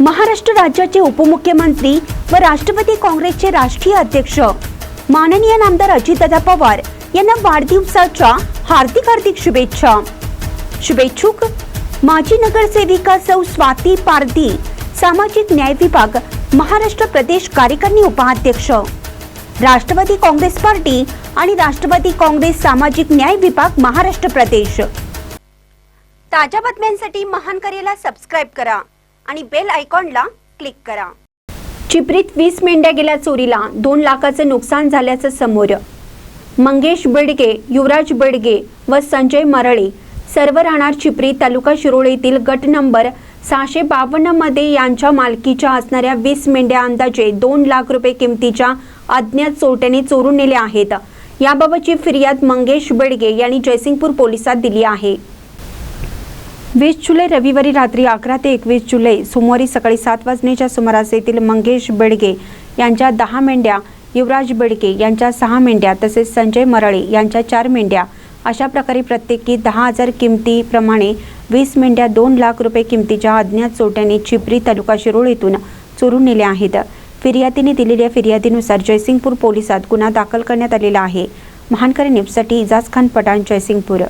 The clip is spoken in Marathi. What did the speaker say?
महाराष्ट्र राज्याचे उपमुख्यमंत्री व राष्ट्रवादी काँग्रेसचे राष्ट्रीय अध्यक्ष. माननीय नामदार अजितदादा पवार यांना वाढदिवसाच्या हार्दिक हार्दिक शुभेच्छा. शुभेच्छुक माजी नगरसेविका सौ स्वाती पारधी सामाजिक न्याय विभाग महाराष्ट्र प्रदेश कार्यकारिणी उपाध्यक्ष. राष्ट्रवादी काँग्रेस पार्टी आणि राष्ट्रवादी काँग्रेस सामाजिक न्याय विभाग महाराष्ट्र प्रदेश. ताज्या बातम्यांसाठी महान करेला सबस्क्राईब करा. आणि बेल आयकॉनला क्लिक करा. चिपरीत वीस मेंढ्या गेल्या चोरीला दोन लाखाचं नुकसान झाल्याचं समोर. मंगेश बेडगे युवराज बेडगे व संजय मरळे सर्व राहणार चिपरी तालुका शिरोळीतील गट नंबर सहाशे बावन्नमध्ये यांच्या मालकीच्या असणाऱ्या वीस मेंढ्या अंदाजे दोन लाख रुपये किमतीच्या अज्ञात चोरट्याने चोरून नेल्या आहेत. याबाबतची फिर्याद मंगेश बेडगे यांनी जयसिंगपूर पोलिसात दिली आहे. वीस जुलै रविवारी रात्री अकरा ते एकवीस जुलै सोमवारी सकाळी सात वाजण्याच्या सुमारास येथील मंगेश बेडगे यांच्या दहा मेंढ्या युवराज बेडगे यांच्या सहा मेंढ्या तसेच संजय मराळे यांच्या चार मेंढ्या. अशा प्रकारे प्रत्येकी दहा हजार किमतीप्रमाणे वीस मेंढ्या दोन लाख रुपये किमतीच्या अज्ञात चोट्याने चिपरी तालुका शिरोळ येथून चोरून नेल्या आहेत. फिर्यादीने दिलेल्या फिर्यादीनुसार जयसिंगपूर पोलिसात गुन्हा दाखल करण्यात आलेला आहे. महानकरी न्यूजसाठी इजाज खान पठाण जयसिंगपूर.